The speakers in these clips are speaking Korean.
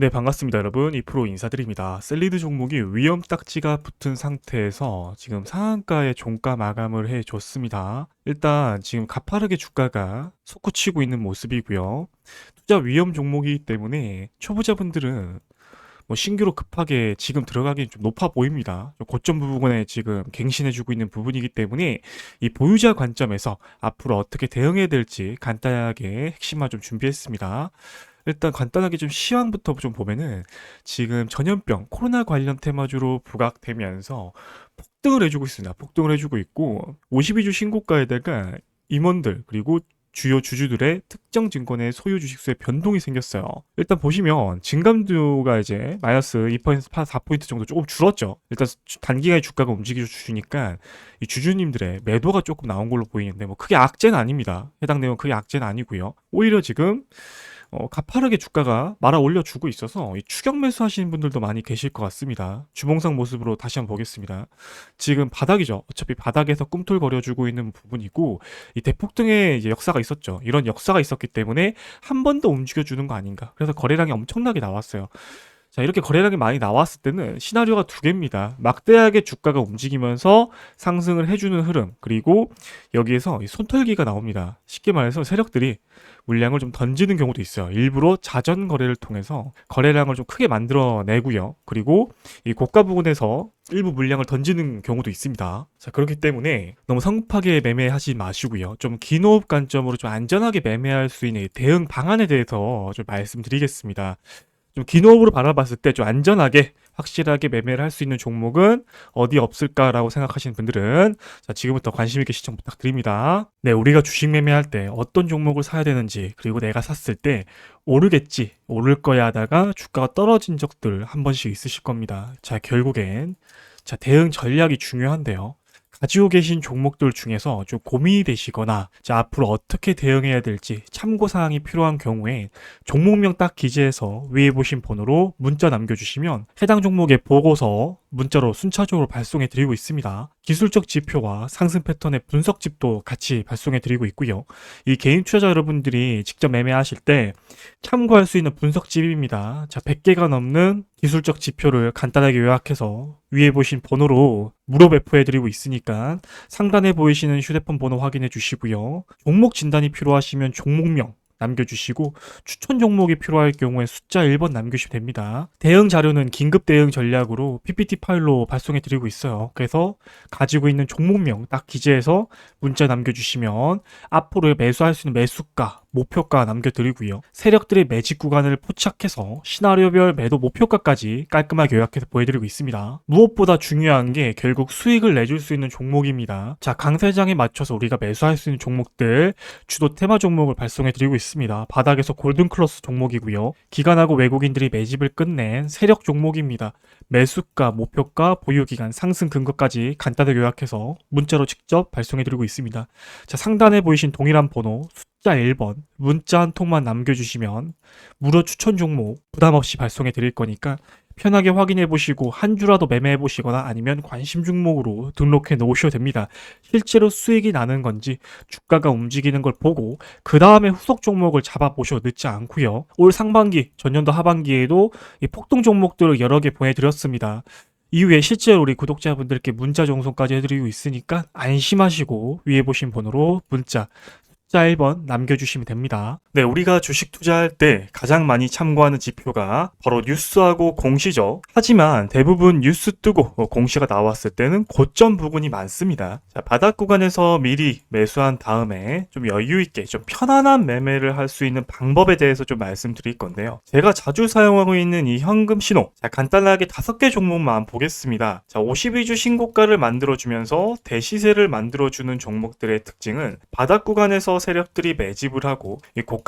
네, 반갑습니다, 여러분. 이 프로 인사드립니다. 셀리드 종목이 위험 딱지가 붙은 상태에서 지금 상한가의 종가 마감을 해 줬습니다. 일단 지금 가파르게 주가가 솟구치고 있는 모습이고요. 투자 위험 종목이기 때문에 초보자분들은 뭐 신규로 급하게 지금 들어가기 좀 높아 보입니다. 좀 고점 부분에 지금 갱신해주고 있는 부분이기 때문에 이 보유자 관점에서 앞으로 어떻게 대응해야 될지 간단하게 핵심만 좀 준비했습니다. 일단 간단하게 좀 시황부터 좀 보면은 지금 전염병 코로나 관련 테마주로 부각되면서 폭등을 해주고 있습니다. 폭등을 해주고 있고 52주 신고가에다가 임원들 그리고 주요 주주들의 특정 증권의 소유 주식수에 변동이 생겼어요. 일단 보시면 증감도가 이제 마이너스 2% 4포인트 정도 조금 줄었죠. 일단 주- 단기간에 주가가 움직여 주니까 이 주주님들의 매도가 조금 나온 걸로 보이는데 뭐 크게 악재는 아닙니다. 해당 내용 크게 악재는 아니고요. 오히려 지금 어, 가파르게 주가가 말아 올려주고 있어서 이 추격 매수 하시는 분들도 많이 계실 것 같습니다. 주봉상 모습으로 다시 한번 보겠습니다. 지금 바닥이죠. 어차피 바닥에서 꿈틀거려주고 있는 부분이고 이 대폭등의 역사가 있었죠. 이런 역사가 있었기 때문에 한 번 더 움직여주는 거 아닌가. 그래서 거래량이 엄청나게 나왔어요. 자, 이렇게 거래량이 많이 나왔을 때는 시나리오가 두 개입니다. 막대하게 주가가 움직이면서 상승을 해주는 흐름, 그리고 여기에서 이 손털기가 나옵니다. 쉽게 말해서 세력들이 물량을 좀 던지는 경우도 있어요. 일부러 자전 거래를 통해서 거래량을 좀 크게 만들어내고요. 그리고 이 고가 부분에서 일부 물량을 던지는 경우도 있습니다. 자, 그렇기 때문에 너무 성급하게 매매하지 마시고요. 좀 긴 호흡 관점으로 좀 안전하게 매매할 수 있는 이 대응 방안에 대해서 좀 말씀드리겠습니다. 좀 긴호흡으로 바라봤을 때 좀 안전하게 확실하게 매매를 할 수 있는 종목은 어디 없을까라고 생각하시는 분들은 자, 지금부터 관심 있게 시청 부탁드립니다. 네, 우리가 주식 매매할 때 어떤 종목을 사야 되는지 그리고 내가 샀을 때 오르겠지, 오를 거야 하다가 주가가 떨어진 적들 한 번씩 있으실 겁니다. 자, 결국엔 자, 대응 전략이 중요한데요. 가지고 계신 종목들 중에서 좀 고민이 되시거나 자, 앞으로 어떻게 대응해야 될지 참고 사항이 필요한 경우에 종목명 딱 기재해서 위에 보신 번호로 문자 남겨주시면 해당 종목의 보고서 문자로 순차적으로 발송해 드리고 있습니다. 기술적 지표와 상승 패턴의 분석집도 같이 발송해 드리고 있고요. 이 개인 투자자 여러분들이 직접 매매하실 때 참고할 수 있는 분석집입니다. 자, 100개가 넘는 기술적 지표를 간단하게 요약해서 위에 보신 번호로 무료 배포해 드리고 있으니까 상단에 보이시는 휴대폰 번호 확인해 주시고요. 종목 진단이 필요하시면 종목명 남겨주시고 추천 종목이 필요할 경우에 숫자 1번 남겨주시면 됩니다. 대응 자료는 긴급 대응 전략으로 PPT 파일로 발송해 드리고 있어요. 그래서 가지고 있는 종목명 딱 기재해서 문자 남겨주시면 앞으로 매수할 수 있는 매수가, 목표가 남겨드리고요. 세력들의 매직 구간을 포착해서 시나리오별 매도 목표가까지 깔끔하게 요약해서 보여드리고 있습니다. 무엇보다 중요한 게 결국 수익을 내줄 수 있는 종목입니다. 자, 강세장에 맞춰서 우리가 매수할 수 있는 종목들 주도 테마 종목을 발송해 드리고 있습니다. 바닥에서 골든 클러스 종목이고요. 기관하고 외국인들이 매집을 끝낸 세력 종목입니다. 매수가, 목표가, 보유기간, 상승 근거까지 간단하게 요약해서 문자로 직접 발송해 드리고 있습니다. 자, 상단에 보이신 동일한 번호 숫자 1번 문자 한 통만 남겨주시면 무료 추천 종목 부담 없이 발송해 드릴 거니까 편하게 확인해 보시고 한 주라도 매매해 보시거나 아니면 관심 종목으로 등록해 놓으셔도 됩니다. 실제로 수익이 나는 건지 주가가 움직이는 걸 보고 그 다음에 후속 종목을 잡아 보셔도 늦지 않고요. 올 상반기, 전년도 하반기에도 이 폭등 종목들을 여러 개 보내드렸습니다. 이후에 실제로 우리 구독자분들께 문자 정송까지 해드리고 있으니까 안심하시고 위에 보신 번호로 문자 숫 자 1번 남겨주시면 됩니다. 네, 우리가 주식 투자할 때 가장 많이 참고하는 지표가 바로 뉴스하고 공시죠. 하지만 대부분 뉴스 뜨고 어, 공시가 나왔을 때는 고점 부분이 많습니다. 자, 바닥 구간에서 미리 매수한 다음에 좀 여유 있게 좀 편안한 매매를 할 수 있는 방법에 대해서 좀 말씀드릴 건데요. 제가 자주 사용하고 있는 이 현금 신호. 자, 간단하게 다섯 개 종목만 보겠습니다. 자, 52주 신고가를 만들어 주면서 대시세를 만들어 주는 종목들의 특징은 바닥 구간에서 세력들이 매집을 하고 이 고가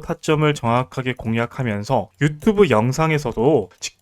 타점을 정확하게 공략하면서 유튜브 영상에서도 직접